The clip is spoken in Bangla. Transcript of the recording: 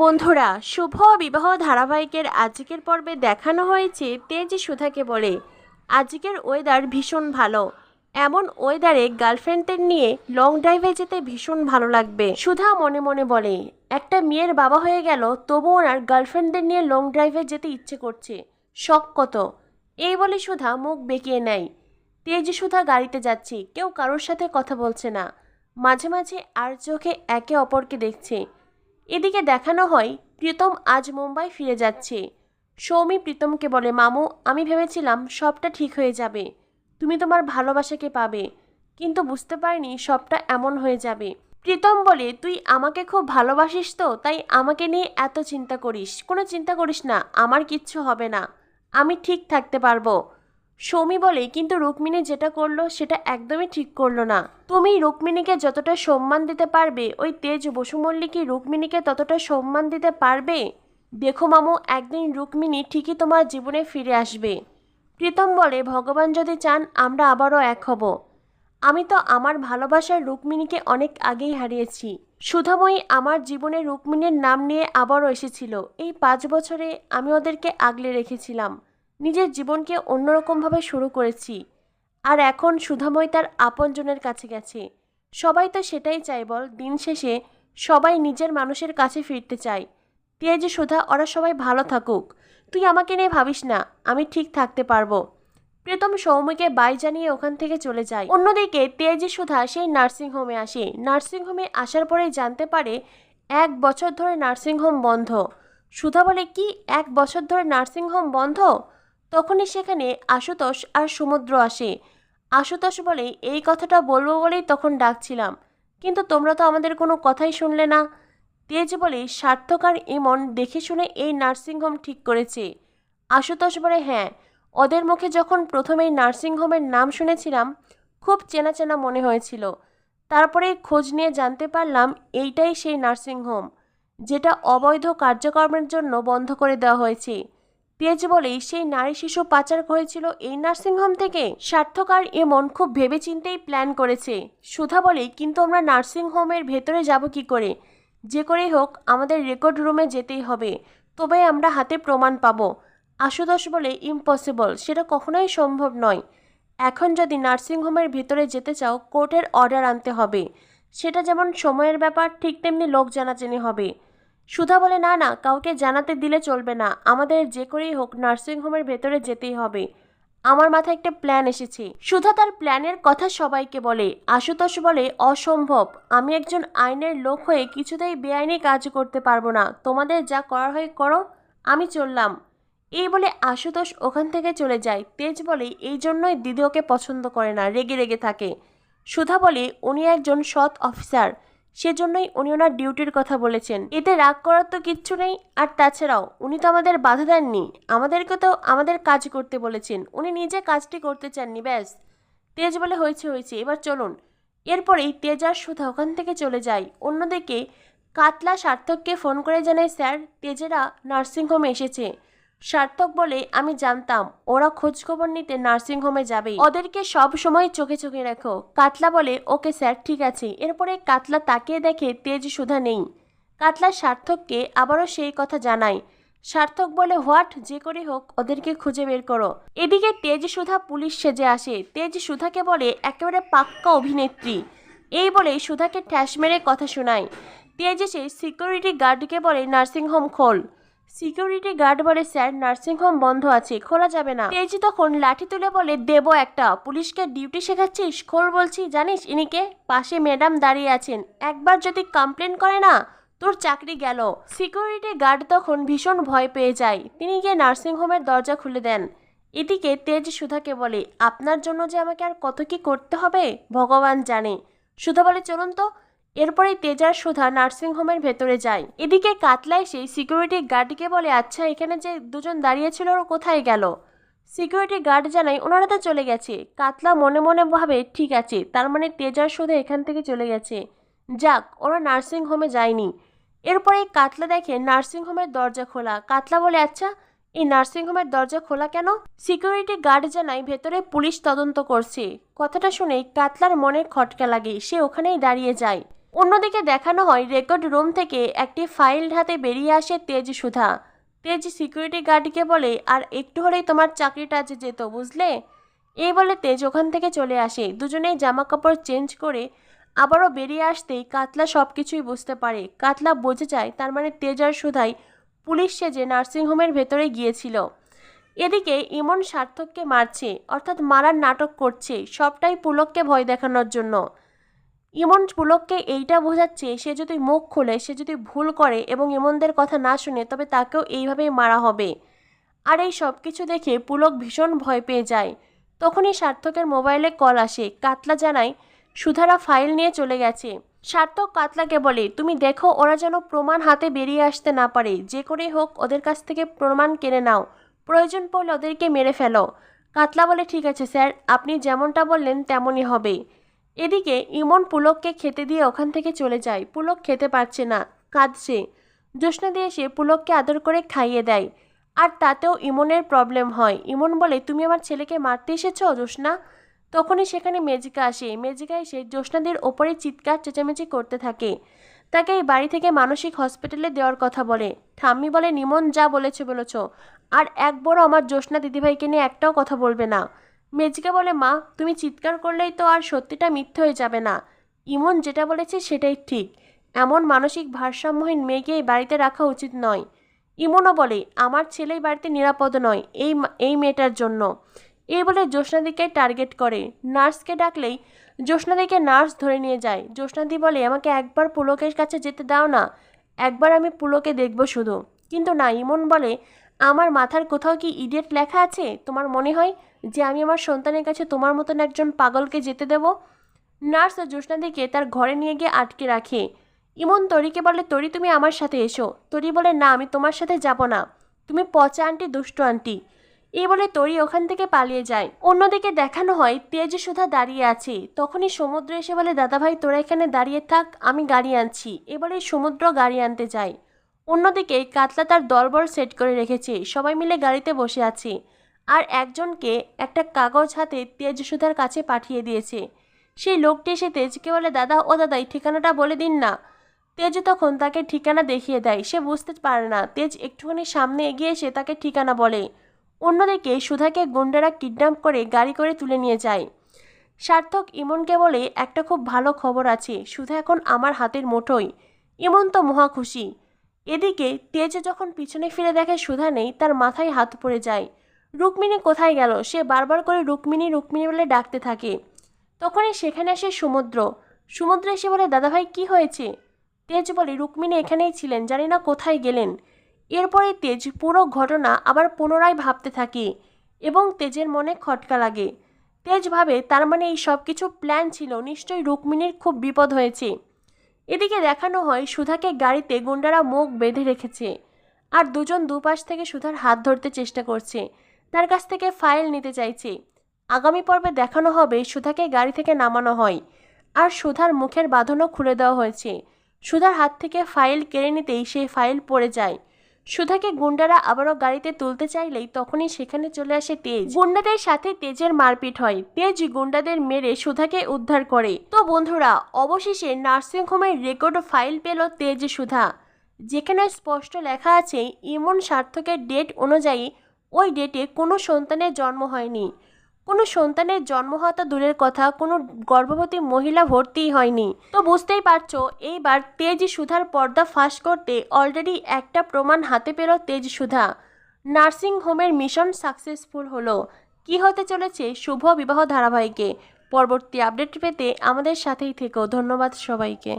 বন্ধুরা, শুভ বিবাহ ধারাবাহিকের আজকের পর্বে দেখানো হয়েছে তেজ সুধাকে বলে। আজকের ওয়েদার ভীষণ ভালো। এমন ওয়েদারে গার্লফ্রেন্ডদের নিয়ে লং ড্রাইভে যেতে ভীষণ ভালো লাগবে। সুধা মনে মনে বলে, একটা মেয়ের বাবা হয়ে গেল তবু ওনার গার্লফ্রেন্ডদের নিয়ে লং ড্রাইভে যেতে ইচ্ছে করছে। শখ কত? এই বলে সুধা মুখ বেঁকিয়ে নেয়। তেজ সুধা গাড়িতে যাচ্ছে, কেউ কারোর সাথে কথা বলছে না। মাঝে মাঝে আর চোখে একে অপরকে দেখছে। এদিকে দেখানো হয়, প্রীতম আজ মুম্বাই ফিরে যাচ্ছে। সৌমি প্রীতমকে বলে, মামু, আমি ভেবেছিলাম সবটা ঠিক হয়ে যাবে। তুমি তোমার ভালোবাসাকে পাবে, কিন্তু বুঝতে পারিনি সবটা এমন হয়ে যাবে। প্রীতম বলে, তুই আমাকে খুব ভালোবাসিস তো, তাই আমাকে নিয়ে এত চিন্তা করিস। কোনো চিন্তা করিস না, আমার কিচ্ছু হবে না। আমি ঠিক থাকতে পারব। সৌমি বলে কিন্তু রুক্মিণী যেটা করল সেটা একদমই ঠিক করল না। তুমি রুক্মিণীকে যতটা সম্মান দিতে পারবে, ওই তেজ বসুমল্লী কি রুক্মিণীকে ততটা সম্মান দিতে পারবে? দেখো মামু, একদিন রুক্মিণী ঠিকই তোমার জীবনে ফিরে আসবে। প্রীতম বলে, ভগবান যদি চান, আমরা আবারও এক হব। আমি তো আমার ভালোবাসার রুক্মিণীকে অনেক আগেই হারিয়েছি। সুধাময়ী আমার জীবনে রুক্মিণীর নাম নিয়ে আবারও এসেছিল। এই পাঁচ বছরে আমি ওদেরকে আগলে রেখেছিলাম। নিজের জীবনকে অন্যরকমভাবে শুরু করেছি। আর এখন সুধাময় তার আপনজনের কাছে গেছে। সবাই তো সেটাই চায় বল, দিন শেষে সবাই নিজের মানুষের কাছে ফিরতে চায়। তেজ সুধা, ওরা সবাই ভালো থাকুক। তুই আমাকে নিয়ে ভাবিস না, আমি ঠিক থাকতে পারব। প্রীতম সৌমিকে বাই জানিয়ে ওখান থেকে চলে যায়। অন্যদিকে তেজ সুধা, সেই নার্সিংহোমে আসে। নার্সিংহোমে আসার পরেই জানতে পারে এক বছর ধরে নার্সিংহোম বন্ধ। সুধা বলে, কি, এক বছর ধরে নার্সিংহোম বন্ধ? তখনই সেখানে আশুতোষ আর সমুদ্র আসে। আশুতোষ বলে, এই কথাটা বলব বলেই তখন ডাকছিলাম, কিন্তু তোমরা তো আমাদের কোনো কথাই শুনলে না। তেজ বলে, সার্থক আর ইমন দেখে শুনে এই নার্সিংহোম ঠিক করেছে। আশুতোষ বলে হ্যাঁ ওদের মুখে যখন প্রথমেই নার্সিংহোমের নাম শুনেছিলাম, খুব চেনা চেনা মনে হয়েছিল। তারপরে খোঁজ নিয়ে জানতে পারলাম, এইটাই সেই নার্সিংহোম, যেটা অবৈধ কার্যক্রমের জন্য বন্ধ করে দেওয়া হয়েছে। তেজ বলেই সেই নারী শিশু পাচার হয়েছিল এই নার্সিংহোম থেকে। সার্থক আর এমন খুব ভেবেচিন্তেই প্ল্যান করেছে। সুধা বলে কিন্তু আমরা নার্সিংহোমের ভেতরে যাব কি করে? যে করেই হোক, আমাদের রেকর্ড রুমে যেতেই হবে। তবে আমরা হাতে প্রমাণ পাবো। আশুতোষ বলে, ইম্পসিবল, সেটা কখনোই সম্ভব নয়। এখন যদি নার্সিংহোমের ভিতরে যেতে চাও, কোর্টের অর্ডার আনতে হবে। সেটা যেমন সময়ের ব্যাপার, ঠিক তেমনি লোক জানাজানি হবে। সুধা বলে, না না, কাউকে জানাতে দিলে চলবে না। আমাদের যে করেই হোক নার্সিংহোমের ভেতরে যেতেই হবে। আমার মাথায় একটা প্ল্যান এসেছে। সুধা তার প্ল্যানের কথা সবাইকে বলে। আশুতোষ বলে, অসম্ভব। আমি একজন আইনের লোক হয়ে কিছুতেই বেআইনি কাজ করতে পারব না। তোমাদের যা করার হয় করো, আমি চললাম। এই বলে আশুতোষ ওখান থেকে চলে যায়। তেজ বলে, এই জন্যই দিদি ওকে পছন্দ করে না, রেগে রেগে থাকে। সুধা বলে, উনি একজন সৎ অফিসার। সেজন্যই উনি ওনার ডিউটির কথা বলেছেন। এতে রাগ করার তো কিচ্ছু নেই। আর তাছাড়াও, উনি তো আমাদের বাধা দেননি। আমাদেরকে তো আমাদের কাজ করতে বলেছেন। উনি নিজে কাজটি করতে চাননি, ব্যাস। তেজ বলে হয়েছে হয়েছে। এবার চলুন। এরপরেই তেজ আর সুধা ওখান থেকে চলে যায়। অন্যদিকে কাতলা সার্থককে ফোন করে জানায়, স্যার, তেজেরা নার্সিংহোমে এসেছে। সার্থক বলে আমি জানতাম, ওরা খোঁজ খবর নিতে নার্সিংহোমে যাবে ওদেরকে সব সময় চোখে চোখে রাখো। কাতলা বলে, ওকে স্যার, ঠিক আছে। এরপরে কাতলা তাকিয়ে দেখে তেজ সুধা নেই। কাতলা সার্থককে আবারও সেই কথা জানায়। সার্থক বলে, হোয়াট? যে করে হোক, ওদেরকে খুঁজে বের করো। এদিকে তেজ সুধা পুলিশ সেজে আসে। তেজ সুধাকে বলে, একেবারে পাক্কা অভিনেত্রী। এই বলে সুধাকে ঠ্যাস মেরে কথা শোনায়। তেজ এসে সিকিউরিটি গার্ডকে বলে, নার্সিংহোম খোল। সিকিউরিটি গার্ড বলে, স্যার নার্সিংহোম বন্ধ আছে, খোলা যাবে না। তেজি তখন লাঠি তুলে বলে, দেব একটা, পুলিশকে ডিউটি শেখাচ্ছিস? খোল বলছি, জানিস ইনিকে? পাশে ম্যাডাম দাঁড়িয়ে আছেন। একবার যদি কমপ্লেন করে না, তোর চাকরি গেল। সিকিউরিটি গার্ড তখন ভীষণ ভয় পেয়ে যায়। তিনি গিয়ে নার্সিংহোমের দরজা খুলে দেন। এদিকে তেজ সুধাকে বলে, আপনার জন্য যে আমাকে আর কত কি করতে হবে, ভগবান জানে। সুধা বলে, চলুন তো এরপরেই তেজার সুধা নার্সিংহোমের ভেতরে যায়। এদিকে কাতলা এসে সিকিউরিটি গার্ডকে বলে আচ্ছা এখানে যে দুজন দাঁড়িয়েছিল ওরা কোথায় গেল? সিকিউরিটি গার্ড জানাই ওনারা তো চলে গেছে। কাতলা মনে মনে ভাবে, ঠিক আছে। তার মানে তেজার সুধা এখান থেকে চলে গেছে। যাক, ওরা নার্সিংহোমে যায়নি। এরপরে কাতলা দেখে নার্সিংহোমের দরজা খোলা। কাতলা বলে আচ্ছা এই নার্সিংহোমের দরজা খোলা কেন? সিকিউরিটি গার্ড জানায়, ভেতরে পুলিশ তদন্ত করছে। কথাটা শুনে কাতলার মনে খটকা লাগে, সে ওখানেই দাঁড়িয়ে যায়। অন্যদিকে দেখানো হয় রেকর্ড রুম থেকে একটি ফাইল হাতে বেরিয়ে আসে তেজ সুধা। তেজ সিকিউরিটি গার্ডকে বলে, আর একটু হলেই তোমার চাকরিটা যে যেত, বুঝলে? এই বলে তেজ ওখান থেকে চলে আসে। দুজনেই জামা কাপড় চেঞ্জ করে আবারও বেরিয়ে আসতেই কাতলা সব কিছুই বুঝতে পারে। কাতলা বোঝে যায়, তার মানে তেজ আর সুধাই পুলিশ সেজে নার্সিংহোমের ভেতরে গিয়েছিল। এদিকে ইমন সার্থককে মারছে, অর্থাৎ মারার নাটক করছে, সবটাই পুলককে ভয় দেখানোর জন্য। ইমন পুলককে এইটা বোঝাচ্ছে, সে যদি মুখ খোলে, সে যদি ভুল করে এবং ইমনদের কথা না শুনে, তবে তাকেও এইভাবেই মারা হবে। আর এই সব কিছু দেখে পুলক ভীষণ ভয় পেয়ে যায়। তখনই সার্থকের মোবাইলে কল আসে। কাতলা জানায়, সুধারা ফাইল নিয়ে চলে গেছে। সার্থক কাতলাকে বলে, তুমি দেখো, ওরা যেন প্রমাণ হাতে বেরিয়ে আসতে না পারে। যে করেই হোক, ওদের কাছ থেকে প্রমাণ কিনে নাও। প্রয়োজন পড়লে ওদেরকে মেরে ফেলো। কাতলা বলে, ঠিক আছে স্যার, আপনি যেমনটা বললেন, তেমনই হবে। এদিকে ইমন পুলককে খেতে দিয়ে ওখান থেকে চলে যায়। পুলক খেতে পারছে না, কাঁদছে। জ্যোৎস্না দিয়ে এসে পুলককে আদর করে খাইয়ে দেয়। আর তাতেও ইমনের প্রবলেম হয়। ইমন বলে, তুমি আমার ছেলেকে মারতে এসেছ জ্যোৎস্না? তখনই সেখানে মেজিকা আসে। মেজিকা এসে জ্যোৎস্নাদের ওপরে চিৎকার, চেঁচামেচি করতে থাকে। তাকে এই বাড়ি থেকে মানসিক হসপিটালে দেওয়ার কথা বলে। ঠাম্মি বলে, নিমন যা বলেছে বলেছ। আর একবারও আমার জ্যোৎস্না দিদিভাইকে নিয়ে একটাও কথা বলবে না। মেজিকা বলে, মা, তুমি চিৎকার করলেই তো আর সত্যিটা মিথ্যে হয়ে যাবে না। ইমন যেটা বলেছে সেটাই ঠিক। এমন মানসিক ভারসাম্যহীন মেয়েকে বাড়িতে রাখা উচিত নয়। ইমনও বলে, আমার ছেলেই বাড়িতে নিরাপদ নয় এই এই মেয়েটার জন্য। এই বলে জ্যোৎস্নাদিকে টার্গেট করে। নার্সকে ডাকলেই জ্যোৎস্নাদিকে নার্স ধরে নিয়ে যায়। জ্যোৎস্নাদি বলে, আমাকে একবার পুলকের কাছে যেতে দাও না। একবার আমি পুলকে দেখব শুধু। কিন্তু না, ইমন বলে, আমার মাথার কোথাও কি ইডিয়েট লেখা আছে? তোমার মনে হয়? যে আমি আমার সন্তানের কাছে তোমার মতন একজন পাগলকে যেতে দেব? নার্স জ্যোৎস্নাদিকে তার ঘরে নিয়ে গিয়ে আটকে রাখে। ইমন তরিকে বলে, তরি, তুমি আমার সাথে এসো। তরি বলে, না, আমি তোমার সাথে যাব না। তুমি পচা আন্টি, দুষ্ট আন্টি। এই বলে তরি ওখান থেকে পালিয়ে যায়। অন্যদিকে দেখানো হয়, তেজ সুধা দাঁড়িয়ে আছে। তখনই সমুদ্র এসে বলে দাদাভাই তোরা এখানে দাঁড়িয়ে থাক, আমি গাড়ি আনছি। এবারে সমুদ্র গাড়ি আনতে যায়। অন্যদিকে কাতলা তার দলবল সেট করে রেখেছে। সবাই মিলে গাড়িতে বসে আছে। আর একজনকে একটা কাগজ হাতে তেজ সুধার কাছে পাঠিয়ে দিয়েছে। সেই লোকটি এসে তেজকে বলে, দাদা, ও দাদা এই ঠিকানাটা বলে দিন না। তেজ তখন তাকে ঠিকানা দেখিয়ে দেয়। সে বুঝতে পারে না। তেজ একটুখানি সামনে এগিয়ে এসে তাকে ঠিকানা বলে। অন্যদিকে সুধাকে গুন্ডারা কিডন্যাপ করে গাড়ি করে তুলে নিয়ে যায়। সার্থক ইমনকে বলে, একটা খুব ভালো খবর আছে। সুধা এখন আমার হাতের মুঠোই ইমন তো মহা খুশি। এদিকে তেজ যখন পিছনে ফিরে দেখে সুধা নেই, তার মাথায় হাত পড়ে যায়। রুক্মিণী কোথায় গেল? সে বারবার করে রুক্মিণী রুক্মিণী বলে ডাকতে থাকে। তখনই সেখানে আসে সমুদ্র। সমুদ্র এসে বলে, দাদাভাই, কি হয়েছে? তেজ বলে, রুক্মিণী এখানেই ছিলেন, জানি না কোথায় গেলেন। এরপরে তেজ পুরো ঘটনা আবার পুনরায় ভাবতে থাকে এবং তেজের মনে খটকা লাগে। তেজ ভাবে, তার মানে এই সব কিছু প্ল্যান ছিল, নিশ্চয়ই রুক্মিণীর খুব বিপদ হয়েছে। এদিকে দেখানো হয়, সুধাকে গাড়িতে গুন্ডারা মুখ বেঁধে রেখেছে। আর দুজন দুপাশ থেকে সুধার হাত ধরতে চেষ্টা করছে। তার কাছ থেকে ফাইল নিতে চাইছে। আগামী পর্বে দেখানো হবে সুধাকে গাড়ি থেকে নামানো হয়। আর সুধার মুখের বাঁধনও খুলে দেওয়া হয়েছে। সুধার হাত থেকে ফাইল কেড়ে নিতেই সেই ফাইল পড়ে যায়। সুধাকে গুন্ডারা আবারও গাড়িতে তুলতে চাইলেই তখনই সেখানে চলে আসে তেজ। গুন্ডাদের সাথে তেজের মারপিট হয়। তেজ গুন্ডাদের মেরে সুধাকে উদ্ধার করে। তো বন্ধুরা, অবশেষে নার্সিংহোমের রেকর্ড ফাইল পেল তেজ সুধা। যেখানে স্পষ্ট লেখা আছে, ইমন সার্থকের ডেট অনুযায়ী ওই ডেটে কোনো সন্তানের জন্ম হয়নি। কোনো সন্তানের জন্ম হওয়া তো দূরের কথা, কোনো গর্ভবতী মহিলা ভর্তিই হয়নি। তো বুঝতেই পারছ, এইবার তেজি সুধার পর্দা ফাঁস করতে অলরেডি একটা প্রমাণ হাতে পেল তেজ সুধা। নার্সিং হোমের মিশন সাকসেসফুল হলো। কি হতে চলেছে শুভ বিবাহ ধারাবাহিকে? পরবর্তী আপডেট পেতে আমাদের সাথেই থেকো। ধন্যবাদ সবাইকে।